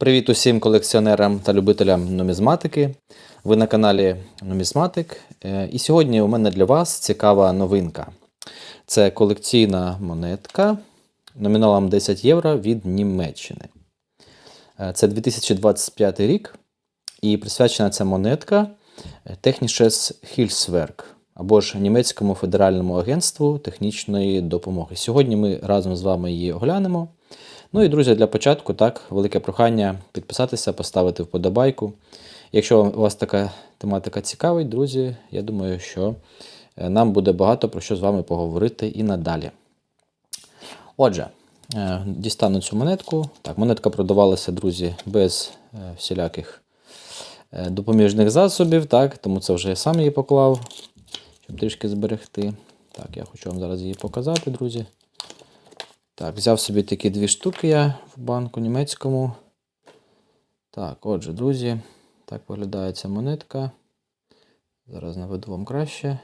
Привіт усім колекціонерам та любителям нумізматики. Ви на каналі Нумізматик. Е, І сьогодні у мене для вас цікава новинка. Це колекційна монетка номіналом 10 євро від Німеччини. Е, Це 2025 рік, і присвячена ця монетка Technisches Hilfswerk або ж Німецькому федеральному агентству технічної допомоги. Сьогодні ми разом з вами її оглянемо. Ну і, друзі, для початку так, велике прохання підписатися, поставити вподобайку. Якщо вас така тематика цікавить, друзі, я думаю, що е, нам буде багато про що з вами поговорити і надалі. Отже, е, дістану цю монетку. Так, монетка продавалася, друзі, без е, всіляких допоміжних засобів, так, тому це вже я сам її поклав, щоб трішки зберегти. Так, я хочу вам зараз її показати, друзі. Так, взяв собі такі дві штуки я в банку німецькому. Так, отже, друзі, так виглядає ця монетка. Зараз наведу вам краще.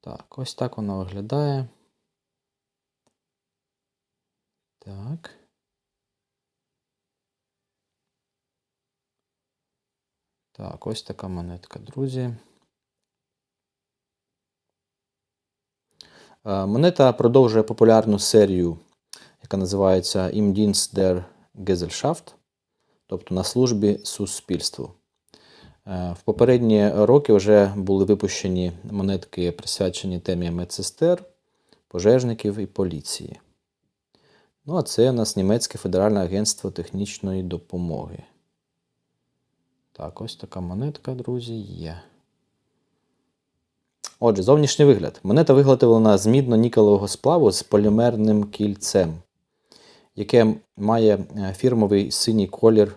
Так, ось так вона виглядає. Так. Так, ось така монетка, друзі. Е, Монета продовжує популярну серію, яка називається Im Dienst der Gesellschaft, тобто на службі суспільству. Е, В попередні роки вже були випущені монетки, присвячені темі медсестер, пожежників і поліції. Ну, а це у нас Німецьке Федеральне агентство технічної допомоги. Так, ось така монетка, друзі, є. Отже, зовнішній вигляд. Монета виготовлена з мідно-нікелевого сплаву з полімерним кільцем, яке має е, фірмовий синій колір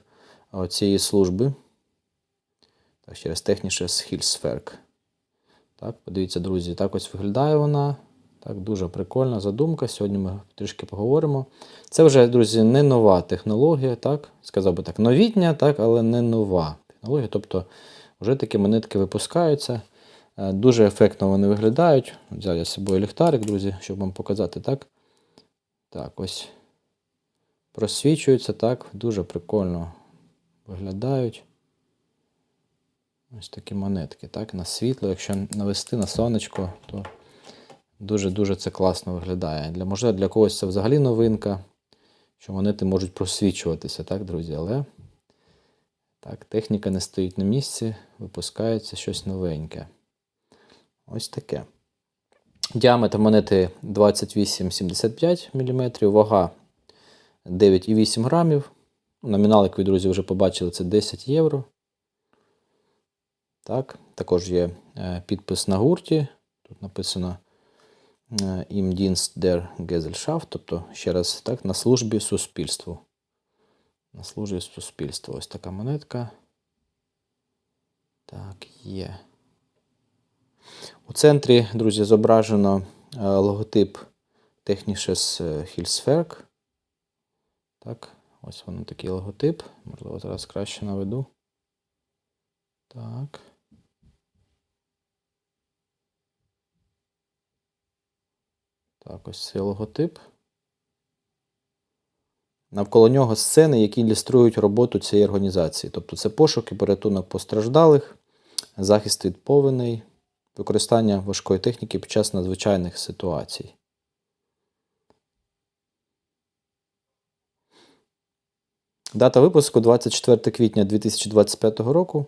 е, цієї служби. Так, ще раз техніше з Хільсферк. Так, подивіться, друзі, так ось виглядає вона. Так, дуже прикольна задумка. Сьогодні ми трішки поговоримо. Це вже, друзі, не нова технологія, так? Сказав би так, новітня, так, але не нова технологія. Тобто, вже такі монетки випускаються. Е, Дуже ефектно вони виглядають. Взяв я з собою ліхтарик, друзі, щоб вам показати, так? Так, ось. Просвічуються, так, дуже прикольно виглядають. Ось такі монетки, так, на світло. Якщо навести на сонечко, то дуже-дуже це класно виглядає. Для, Можливо, для когось це взагалі новинка, що монети можуть просвічуватися, так, друзі, але так, техніка не стоїть на місці, випускається щось новеньке. Ось таке. Діаметр монети 28,75 мм, вага 9,8 грамів. Номінал, як ви, друзі, вже побачили, це 10 євро. Так, Також є е, підпис на гурті. Тут написано е, Im Dienst der Gesellschaft, тобто, ще раз, так, на службі суспільству. На службі суспільству. Ось така монетка. Так, є. У центрі, друзі, зображено е, логотип Technisches Hilfswerk. Так, ось воно такий логотип. Можливо, зараз краще наведу. Так. Так, ось цей логотип. Навколо нього сцени, які ілюструють роботу цієї організації. Тобто це пошук і порятунок постраждалих, захист від повеней, використання важкої техніки під час надзвичайних ситуацій. Дата випуску 24 квітня 2025 року.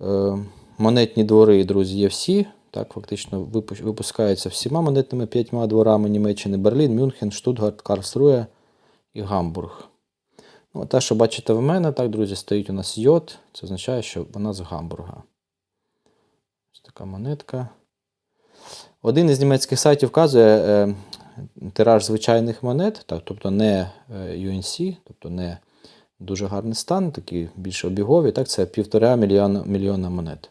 Е, Монетні двори, друзі, є всі. Так, фактично випускаються всіма монетними п'ятьма дворами Німеччини: Берлін, Мюнхен, Штутгарт, Карлсрує і Гамбург. Ну, те, що бачите в мене, так, друзі, стоїть у нас йод. Це означає, що вона з Гамбурга. Така монетка. Один із німецьких сайтів вказує е, тираж звичайних монет, так, тобто не е, UNC, тобто не дуже гарний стан, такі більш обігові. Так, це півтора мільйона, мільйона монет.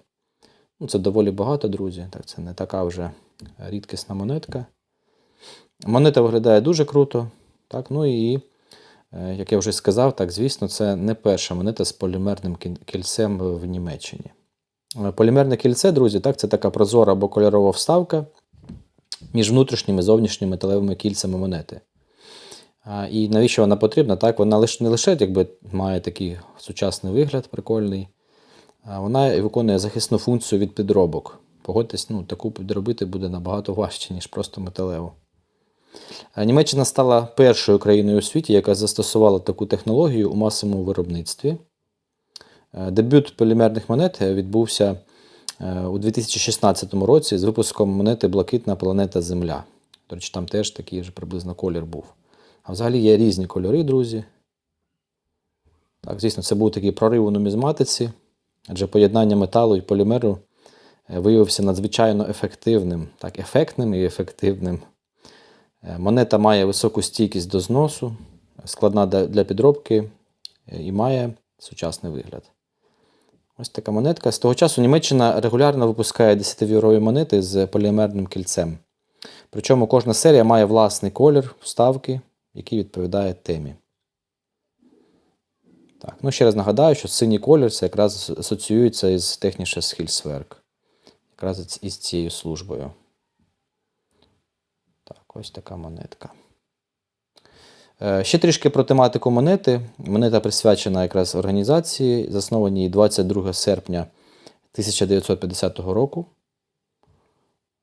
Ну, це доволі багато, друзі. Так, це не така вже рідкісна монетка. Монета виглядає дуже круто. Так, ну і, е, як я вже сказав, так, звісно, це не перша монета з полімерним кільцем в Німеччині. Е, Полімерне кільце, друзі, так, це така прозора або кольорова вставка між внутрішніми і зовнішніми металевими кільцями монети. І навіщо вона потрібна? Так, вона не лише якби, має такий сучасний вигляд прикольний, вона виконує захисну функцію від підробок. Погодьтесь, ну, таку підробити буде набагато важче, ніж просто металеву. Німеччина стала першою країною у світі, яка застосувала таку технологію у масовому виробництві. Е, Дебют полімерних монет відбувся е, у 2016 році з випуском монети Блакитна планета Земля. До речі, там теж такий же приблизно колір був. А взагалі є різні кольори, друзі. Так, звісно, це був такий прорив у нумізматиці, адже поєднання металу і полімеру е, виявився надзвичайно ефективним, так, ефектним і ефективним. Монета має високу стійкість до зносу, складна для підробки і має сучасний вигляд. Ось така монетка. З того часу Німеччина регулярно випускає 10-вірові монети з полімерним кільцем. Причому кожна серія має власний колір, вставки, який відповідає темі. Так, ну ще раз нагадаю, що синій колір це якраз асоціюється із техніше Схільсверк. Якраз із цією службою. Так, ось така монетка. Е, Ще трішки про тематику монети. Монета присвячена якраз організації, заснованій 22 серпня 1950 року.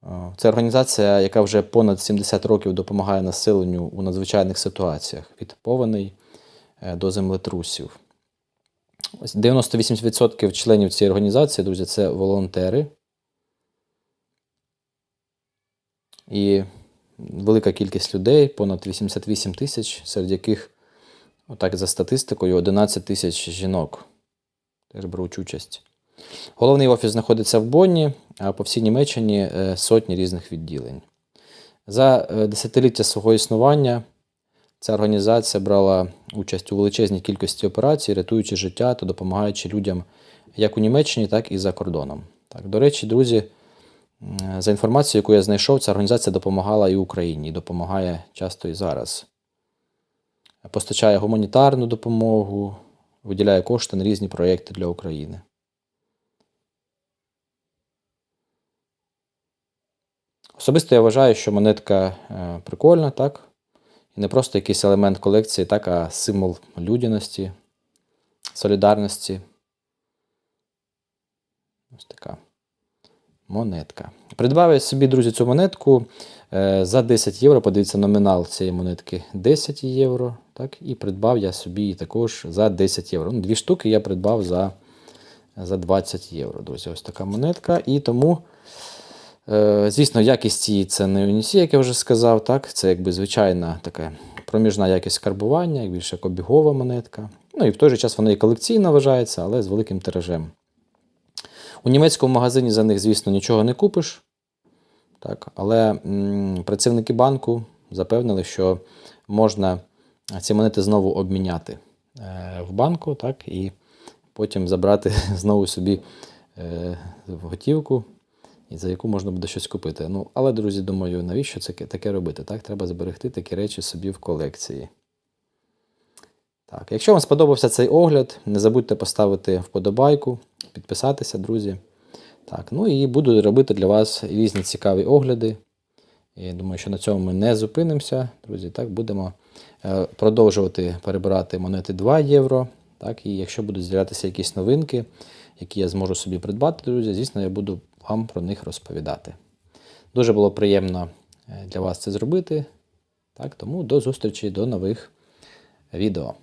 Е, Це організація, яка вже понад 70 років допомагає населенню у надзвичайних ситуаціях від повеней е, до землетрусів. 98% членів цієї організації, друзі, це волонтери. І велика кількість людей, понад 88 тисяч, серед яких, отак за статистикою, 11 тисяч жінок теж беруть участь. Головний офіс знаходиться в Бонні, а по всій Німеччині е, сотні різних відділень. За е, десятиліття свого існування ця організація брала участь у величезній кількості операцій, рятуючи життя та допомагаючи людям як у Німеччині, так і за кордоном. Так, до речі, друзі, за інформацією, яку я знайшов, ця організація допомагала і Україні, допомагає часто і зараз. Постачає гуманітарну допомогу, виділяє кошти на різні проєкти для України. Особисто я вважаю, що монетка е, прикольна, так? І не просто якийсь елемент колекції, так, а символ людяності, солідарності. Ось така монетка. Придбав я собі, друзі, цю монетку е, за 10 євро. Подивіться, номінал цієї монетки 10 євро. Так? І придбав я собі також за 10 євро. Ну, Дві штуки я придбав за, за 20 євро. Друзі, ось така монетка. І тому. Е, Звісно, якість її це не Унісі, як я вже сказав. так? Це якби звичайна така проміжна якість карбування, більше як обігова монетка. Ну і в той же час вона і колекційна вважається, але з великим тиражем. У німецькому магазині за них, звісно, нічого не купиш. Так? Але м, працівники банку запевнили, що можна ці монети знову обміняти е, в банку, так? і потім забрати знову собі е, готівку за яку можна буде щось купити. Ну, але, друзі, думаю, навіщо це таке робити? Так, треба зберегти такі речі собі в колекції. Так, якщо вам сподобався цей огляд, не забудьте поставити вподобайку, підписатися, друзі. Так, ну і буду робити для вас різні цікаві огляди. І думаю, що на цьому ми не зупинимося, друзі. Так, будемо е, продовжувати перебирати монети 2 євро. Так, і якщо будуть з'являтися якісь новинки, які я зможу собі придбати, друзі, звісно, я буду вам про них розповідати. Дуже було приємно е, для вас це зробити. Так, тому до зустрічі, до нових відео.